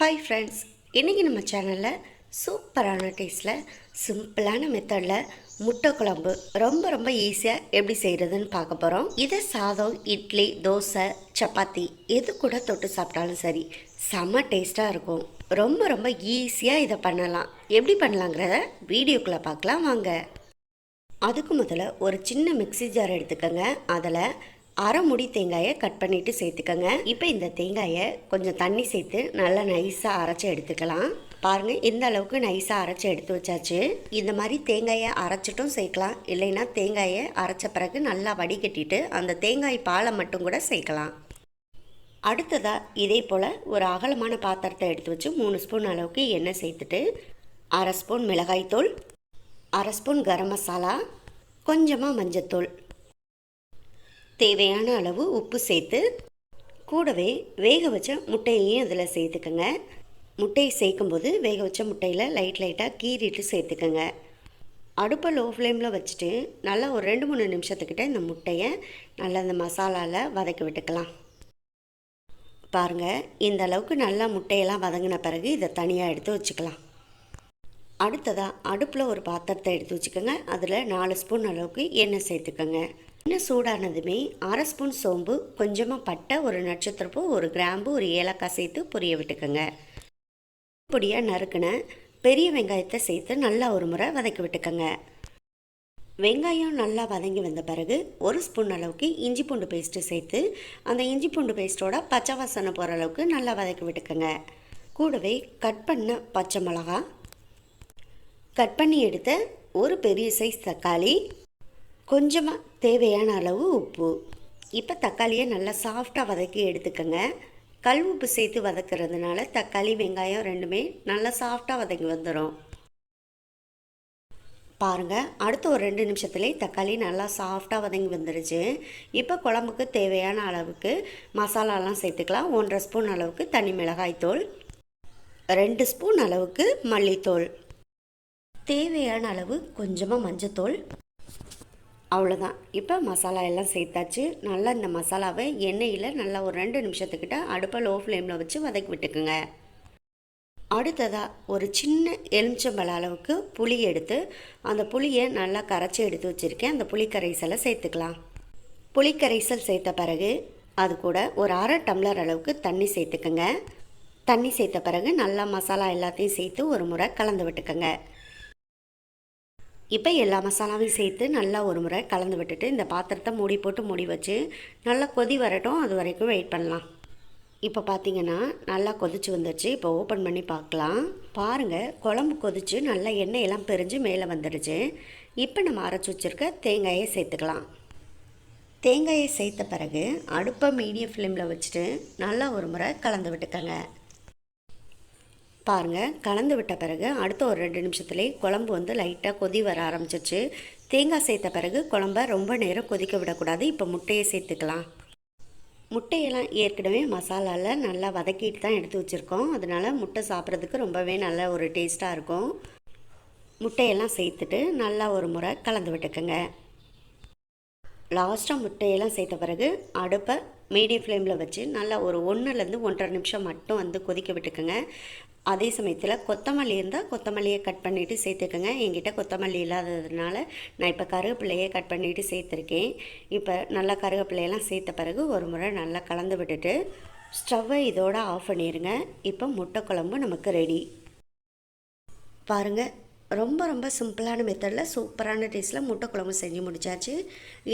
Hi friends இன்றைக்கி நம்ம சேனலில் சூப்பரான டேஸ்ட்டில் சிம்பிளான மெத்தடில் முட்டை குழம்பு ரொம்ப ரொம்ப ஈஸியாக எப்படி செய்கிறதுன்னு பார்க்க போகிறோம் இதை சாதம் இட்லி தோசை சப்பாத்தி எது கூட தொட்டு சாப்பிட்டாலும் சரி செம்ம டேஸ்ட்டாக இருக்கும். ரொம்ப ரொம்ப ஈஸியாக இதை பண்ணலாம். எப்படி பண்ணலாங்கிறத வீடியோக்குள்ளே பார்க்கலாம் வாங்க. அதுக்கு முதல்ல ஒரு சின்ன மிக்ஸி ஜார் எடுத்துக்கோங்க. அதில் அரை முடி தேங்காயை கட் பண்ணிவிட்டு சேர்த்துக்கோங்க. இப்போ இந்த தேங்காயை கொஞ்சம் தண்ணி சேர்த்து நல்லா நைஸாக அரைச்சி எடுத்துக்கலாம். பாருங்கள் இந்த அளவுக்கு நைஸாக அரைச்சி எடுத்து வச்சாச்சு. இந்த மாதிரி தேங்காயை அரைச்சிட்டும் சேர்க்கலாம். இல்லைன்னா தேங்காயை அரைச்ச பிறகு நல்லா வடிகட்டிட்டு அந்த தேங்காய் பாலை மட்டும் கூட சேர்க்கலாம். அடுத்ததாக இதே போல் ஒரு அகலமான பாத்திரத்தை எடுத்து வச்சு மூணு ஸ்பூன் அளவுக்கு எண்ணெய் சேர்த்துட்டு அரை ஸ்பூன் மிளகாய்த்தூள் அரை ஸ்பூன் கரம் மசாலா கொஞ்சமாக மஞ்சத்தூள். தேவையான அளவு உப்பு சேர்த்து கூடவே வேக வச்ச முட்டையையும் அதில் சேர்த்துக்கோங்க. முட்டையை சேர்க்கும்போது வேக வச்ச முட்டையில் லைட் லைட்டாக கீறிட்டு சேர்த்துக்கோங்க. அடுப்பை லோ ஃப்ளேமில் வச்சுட்டு நல்லா ஒரு ரெண்டு மூணு நிமிஷத்துக்கிட்ட இந்த முட்டையை நல்லா இந்த மசாலாவில் வதக்கி விட்டுக்கலாம். பாருங்கள் இந்த அளவுக்கு நல்லா முட்டையெல்லாம் வதங்கின பிறகு இதை தனியாக எடுத்து வச்சுக்கலாம். அடுத்ததாக அடுப்பில் ஒரு பாத்திரத்தை எடுத்து வச்சுக்கோங்க. அதில் நாலு ஸ்பூன் அளவுக்கு எண்ணெய் சேர்த்துக்கோங்க. எண்ணெய் சூடானதுமே அரை ஸ்பூன் சோம்பு கொஞ்சமாக பட்டை ஒரு நட்சத்திரப்பூ ஒரு கிராம்பு ஒரு ஏலக்காய் சேர்த்து பொரிய விட்டுக்கோங்க. பொடியாக நறுக்கின பெரிய வெங்காயத்தை சேர்த்து நல்லா ஒரு முறை வதக்கி விட்டுக்கோங்க. வெங்காயம் நல்லா வதங்கி வந்த பிறகு ஒரு ஸ்பூன் அளவுக்கு இஞ்சி பூண்டு பேஸ்ட்டு சேர்த்து அந்த இஞ்சி பூண்டு பேஸ்ட்டோட பச்சை வாசனை போகிற அளவுக்கு நல்லா வதக்கி விட்டுக்கோங்க. கூடவே கட் பண்ண பச்சை மிளகா கட் பண்ணி எடுத்த ஒரு பெரிய சைஸ் தக்காளி கொஞ்சமாக தேவையான அளவு உப்பு. இப்போ தக்காளியை நல்லா சாஃப்டாக வதக்கி எடுத்துக்கோங்க. கல் உப்பு சேர்த்து வதக்கிறதுனால தக்காளி வெங்காயம் ரெண்டுமே நல்லா சாஃப்டாக வதங்கி வந்துடும் பாருங்கள் அடுத்த ஒரு ரெண்டு நிமிஷத்துலேயே தக்காளி நல்லா சாஃப்டாக வதங்கி வந்துடுச்சு இப்போ குழம்புக்கு தேவையான அளவுக்கு மசாலாலாம் சேர்த்துக்கலாம். ஒன்றரை ஸ்பூன் அளவுக்கு தனி மிளகாய் தூள் ரெண்டு ஸ்பூன் அளவுக்கு மல்லித்தூள். தேவையான அளவு கொஞ்சமாக மஞ்சத்தூள் அவ்வளோதான் இப்போ மசாலா எல்லாம் சேர்த்தாச்சு. நல்லா இந்த மசாலாவை எண்ணெயில் நல்லா ஒரு ரெண்டு நிமிஷத்துக்கிட்ட அடுப்பை லோ ஃப்ளேமில் வச்சு வதக்கி விட்டுக்குங்க. அடுத்ததாக ஒரு சின்ன எலுமிச்சம்பழ அளவுக்கு புளி எடுத்து அந்த புளியை நல்லா கரைச்சி எடுத்து வச்சுருக்கேன். அந்த புளி கரைசலை சேர்த்துக்கலாம். புளி கரைசல் சேர்த்த பிறகு அது கூட ஒரு அரை டம்ளர் அளவுக்கு தண்ணி சேர்த்துக்கோங்க. தண்ணி சேர்த்த பிறகு நல்லா மசாலா எல்லாத்தையும் சேர்த்து ஒரு முறை கலந்து விட்டுக்கோங்க. இப்போ எல்லா மசாலாவையும் சேர்த்து நல்லா ஒரு முறை கலந்து விட்டுட்டு இந்த பாத்திரத்தை மூடி போட்டு மூடி வச்சு நல்லா கொதி வரட்டும். அது வரைக்கும் வெயிட் பண்ணலாம். இப்போ பார்த்தீங்கன்னா நல்லா கொதிச்சு வந்துடுச்சு இப்போ ஓப்பன் பண்ணி பார்க்கலாம் பாருங்கள் குழம்பு கொதிச்சு நல்லா எண்ணெயெல்லாம் பிரிஞ்சு மேலே வந்துடுச்சு இப்போ நம்ம அரைச்சி வச்சுருக்க தேங்காயை சேர்த்துக்கலாம். தேங்காயை சேர்த்த பிறகு அடுப்பை மீடியம் ஃப்ளேமில் வச்சுட்டு நல்லா ஒரு முறை கலந்து விட்டுக்கங்க. பாருங்கள் கலந்து விட்ட பிறகு அடுத்த ஒரு ரெண்டு நிமிஷத்துலேயே குழம்பு வந்து லைட்டாக கொதி வர ஆரம்பிச்சிச்சு தேங்காய் சேர்த்த பிறகு குழம்ப ரொம்ப நேரம் கொதிக்க விடக்கூடாது. இப்போ முட்டையை சேர்த்துக்கலாம். முட்டையெல்லாம் ஏற்கனவே மசாலாவில் நல்லா வதக்கிட்டு தான் எடுத்து வச்சுருக்கோம். அதனால் முட்டை சாப்பிட்றதுக்கு ரொம்பவே நல்ல ஒரு டேஸ்ட்டாக இருக்கும். முட்டையெல்லாம் சேர்த்துட்டு நல்லா ஒரு முறை கலந்து விட்டுக்கோங்க. லாஸ்ட்டாக முட்டையெல்லாம் சேர்த்த பிறகு அடுப்பை மீடியம் ஃப்ளேமில் வச்சு நல்லா ஒரு ஒன்றுலேருந்து ஒன்றரை நிமிஷம் மட்டும் வந்து கொதிக்க விட்டுக்கோங்க. அதே சமயத்தில் கொத்தமல்லி இருந்தால் கொத்தமல்லியை கட் பண்ணிவிட்டு சேர்த்துக்கோங்க. என்கிட்ட கொத்தமல்லி இல்லாததுனால நான் இப்போ கருவேப்பிலையை கட் பண்ணிவிட்டு சேர்த்துருக்கேன். இப்போ நல்லா கருவேப்பிலையெல்லாம் சேர்த்த பிறகு ஒரு முறை நல்லா கலந்து விட்டுட்டு ஸ்டவ்வை இதோடு ஆஃப் பண்ணிடுங்க இப்போ முட்டை குழம்பு நமக்கு ரெடி பாருங்கள் ரொம்ப ரொம்ப சிம்பிளான மெத்தடில் சூப்பரான டேஸ்ட்டில் முட்டை குழம்பு செஞ்சு முடிச்சாச்சு.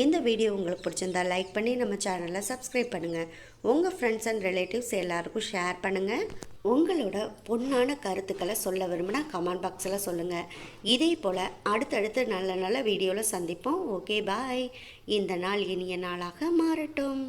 இந்த வீடியோ உங்களுக்கு பிடிச்சிருந்தா லைக் பண்ணி நம்ம சேனலை சப்ஸ்கிரைப் பண்ணுங்கள் உங்கள் ஃப்ரெண்ட்ஸ் அண்ட் ரிலேட்டிவ்ஸ் எல்லாருக்கும் ஷேர் பண்ணுங்கள் உங்களோட பொண்ணான கருத்துக்களை சொல்ல விரும்பினா கமெண்ட் பாக்ஸில் சொல்லுங்கள் இதே போல் அடுத்தடுத்து நல்ல நல்ல வீடியோவில் சந்திப்போம். ஓகே பாய் இந்த நாள் இனிய நாளாக மாறட்டும்.